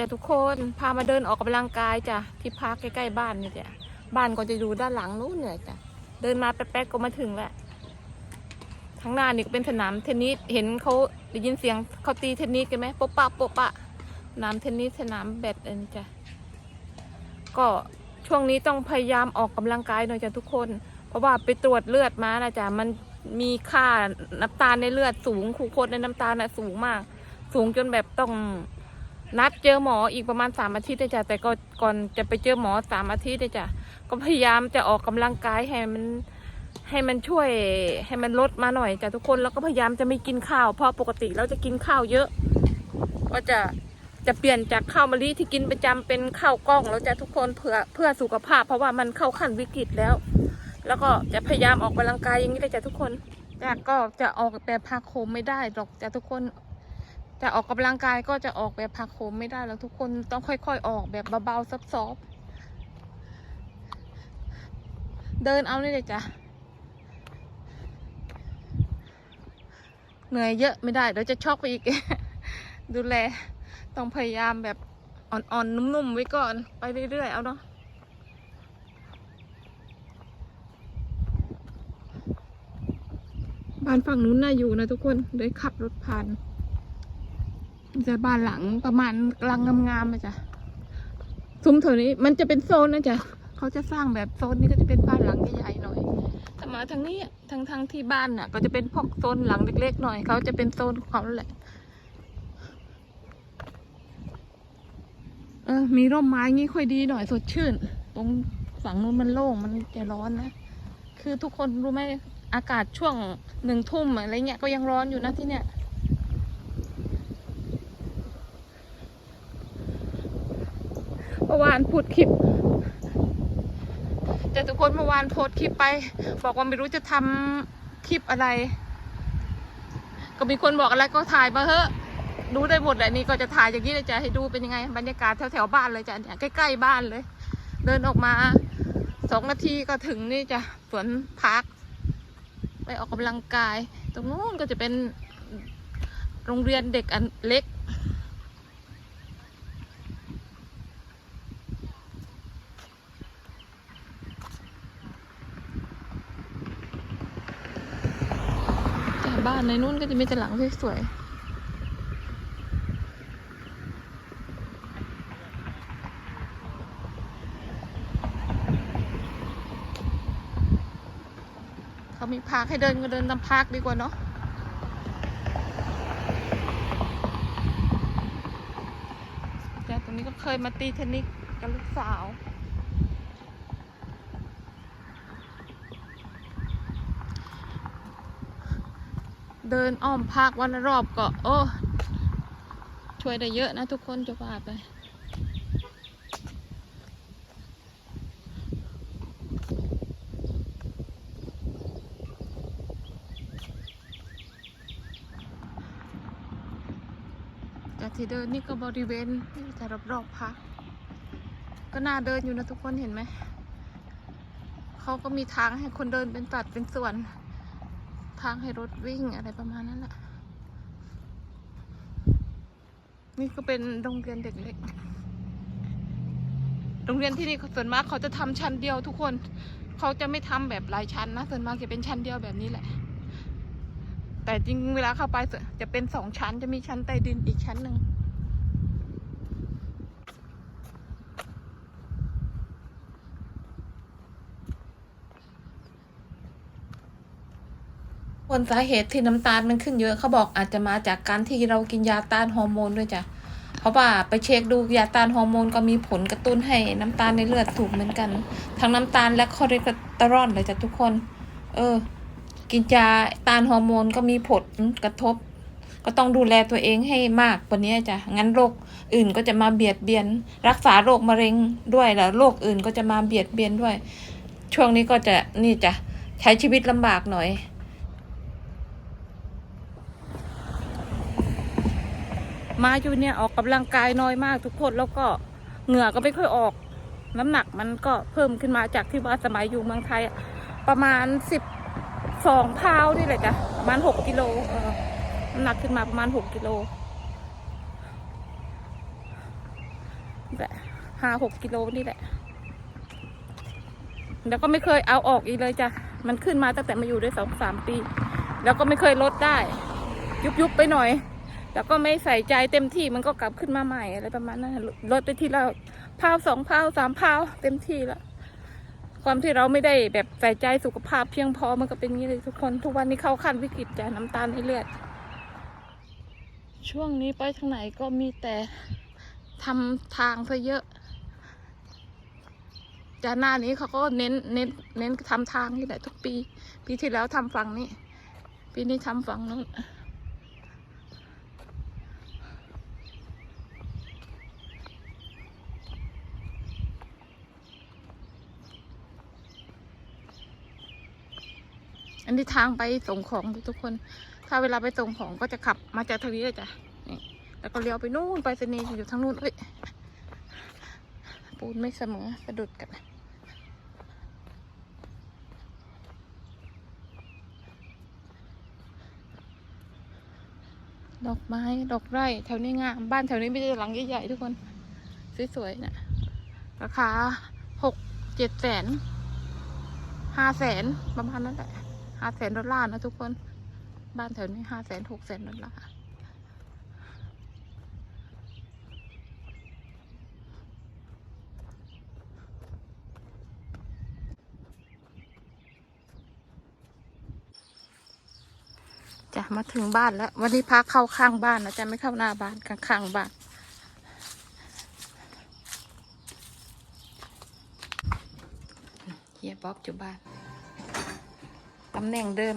จ้ะทุกคนพามาเดินออกกำลังกายจ้ะที่พักใกล้ๆบ้านนี่จ้ะบ้านก็จะอยู่ด้านหลังนู้นเนี่ยจ้ะเดินมาแป๊บๆก็มาถึงแล้วทางหน้านี่ก็เป็นสนามเทนนิสเห็นเขาได้ยินเสียงเขาตีเทนนิสกันไหมโป๊ะปะโป๊ะปะสนามเทนนิสสนามแบดเอ็นจ้ะก็ช่วงนี้ต้องพยายามออกกำลังกายหน่อยจ้ะทุกคน เพราะว่าไปตรวจเลือดมานะจ๊ะมันมีค่าน้ำตาลในเลือดสูงคูโคตในน้ำตาลนะสูงมาก สูงจนแบบต้อง นัดเจอหมออีกประมาณสามอาทิตย์เลยจ้ะแต่ก็ก่อนจะไปเจอหมอสามอาทิตย์เลยจ้ะก็พยายามจะออกกำลังกายให้มันให้มันช่วยให้มันลดมาหน่อยจ้ะทุกคนแล้วก็พยายามจะไม่กินข้าวเพราะปกติเราจะกินข้าวเยอะ ก็จะจะเปลี่ยนจากข้าวมะลิที่กินประจำเป็นข้าวกล้องแล้วจ้ะทุกคนเพื่อเพื่อสุขภาพ เพราะว่ามันเข้าขั้นวิกฤตแล้ว แล้วก็จะพยายามออกกำลังกายอย่างนี้เลยจ้ะทุกคนแต่ก็จะออกแบบพาโคมไม่ได้หรอกจ้ะทุกคน จะออกกำลังกายก็จะออกแบบพาโคมไม่ได้แล้วทุกคนต้องค่อย ๆ ออกแบบเบาๆซอฟๆเดินเอานี่เลยจ้ะเหนื่อยเยอะไม่ได้เดี๋ยวจะช็อกไปอีก ดูแล ต้องพยายามแบบอ่อนๆ นุ่มๆ ไว้ก่อนไปเรื่อยๆ เอาเนาะบ้านฝั่งนู้นน่าอยู่นะทุกคนเลยขับรถผ่าน จะบ้านหลังประมาณกลางงามๆนะจ๊ะซุ้มแถวนี้มันจะเป็นโซนนะจ๊ะเขาจะสร้างแบบโซนนี้ก็จะเป็นบ้านหลังใหญ่ๆหน่อยแต่มาทางนี้ทางทางที่บ้านน่ะ ก็จะเป็นพวกโซนหลังเล็กๆหน่อยเขาจะเป็นโซนของเขาแหละเออมีร่มไม้งี้ค่อยดีหน่อยสดชื่น ตรงฝั่งนู้นมันโล่งมันจะร้อนนะ คือทุกคนรู้ไหมอากาศช่วงหนึ่งทุ่มอะไรเงี้ยก็ยังร้อนอยู่นะที่เนี้ย มื่อวานพูดคลิป แต่ทุกคนเมื่อวานโพสคลิปไป บอกว่าไม่รู้จะทำคลิปอะไร ก็มีคนบอกอะไรก็ถ่ายมาเถอะดูได้หมดแหละนี่ก็จะถ่ายอย่างนี้เลยจะให้ดูเป็นยังไง บรรยากาศแถวๆบ้านเลยจ้ะเนี่ยใกล้ๆบ้านเลย เดินออกมาสองนาทีก็ถึงนี่จ้ะสวนพักไปออกกำลังกาย ตรงนู้นก็จะเป็นโรงเรียนเด็กอันเล็ก บ้านในนู้นก็จะมีแต่หลังสวยๆเขามีพาร์คให้เดินก็เดินตามพาร์คดีกว่าเนาะแต่ตรงนี้ก็เคยมาตีเทนนิสกับลูกสาว เดินอ้อมภาควันรอบก็โอ้ช่วยได้เยอะนะทุกคนจะว่าไปจากที่เดินนี่ก็บริเวณที่จะรอบๆพัก ก็น่าเดินอยู่นะทุกคนเห็นไหม เขาก็มีทางให้คนเดินเป็นตัดเป็นส่วน ทางให้รถวิ่งอะไรประมาณนั้นแหละนี่ก็เป็นโรงเรียนเด็กเล็ก โรงเรียนที่นี่ส่วนมากเขาจะทำชั้นเดียวทุกคน เขาจะไม่ทำแบบหลายชั้นนะ ส่วนมากจะเป็นชั้นเดียวแบบนี้แหละ แต่จริงเวลาเข้าไปจะเป็นสองชั้น จะมีชั้นใต้ดินอีกชั้นหนึ่ง ผลสาเหตุที่น้ำตาลมันขึ้นเยอะเขาบอกอาจจะมาจากการที่เรากินยาต้านฮอร์โมนด้วยจ้ะเพราะว่าไปเช็คดูยาต้านฮอร์โมนก็มีผลกระตุ้นให้น้ำตาลในเลือดสูงเหมือนกัน ทั้งน้ำตาลและคอเลสเตอรอลเลยจ้ะทุกคน เออ กินยาต้านฮอร์โมนก็มีผลกระทบ ก็ต้องดูแลตัวเองให้มากกว่านี้จ้ะงั้นโรคอื่นก็จะมาเบียดเบียน รักษาโรคมะเร็งด้วยแล้วโรคอื่นก็จะมาเบียดเบียนด้วย ช่วงนี้ก็จะนี่จ้ะใช้ชีวิตลำบากหน่อย มาอยู่เนี่ยออกกำลังกายน้อยมากทุกคนแล้วก็เหงื่อก็ไม่ค่อยออก น้ำหนักมันก็เพิ่มขึ้นมาจากที่ว่าสมัยอยู่เมืองไทย ประมาณสิบสองพาวนี่แหละจ้ะประมาณหกกิโลน้ำหนักขึ้นมาประมาณหกกิโลแหละห้าหกกิโลนี่แหละแล้วก็ไม่เคยเอาออกอีกเลยจ้ะ มันขึ้นมาตั้งแต่มาอยู่ได้สองสามปี แล้วก็ไม่เคยลดได้ ยุบยุบไปหน่อย แล้วก็ไม่ใส่ใจเต็มที่มันก็กลับขึ้นมาใหม่อะไรประมาณนั้นลดไปทีละพาวสองพาวสามพาวเต็มที่แล้วความที่เราไม่ได้แบบใส่ใจสุขภาพเพียงพอมันก็เป็นอย่างนี้เลยทุกคน ทุกวันนี้เข้าขั้นวิกฤตจ้ะน้ำตาลในเลือด ช่วงนี้ไปทางไหนก็มีแต่ทำทางซะเยอะจากหน้านี้เขาก็เน้นเน้น เน้นทำทางนี่แหละทุกปี ปีที่แล้วทำฝั่งนี้ ปีนี้ทำฝั่งนู้น อันนี้ทางไปส่งของทุกคน ถ้าเวลาไปส่งของก็จะขับมาจากทางนี้เลยจ้ะนี่แล้วก็เลี้ยวไปนู่นไปเสนีย์อยู่ทางนู่นเฮ้ยปูนไม่เสมอสะดุดกันดอกไม้ ดอกไร่แถวนี้งาม บ้านแถวนี้ไม่ใช่หลังใหญ่ๆทุกคน สวยๆนะราคาหกเจ็ดแสนห้าแสนประมาณนั้นแหละ ห้าแสนดอลลาร์นะทุกคน บ้านแถวนี้ห้าแสนหกแสนดอลลาร์จ้ะมาถึงบ้านแล้ว วันนี้พักเข้าข้างบ้านนะจ๊ะไม่เข้าหน้าบ้านข้างๆบ้านเฮียบ๊อบอยู่บ้านำแหน่งเดิม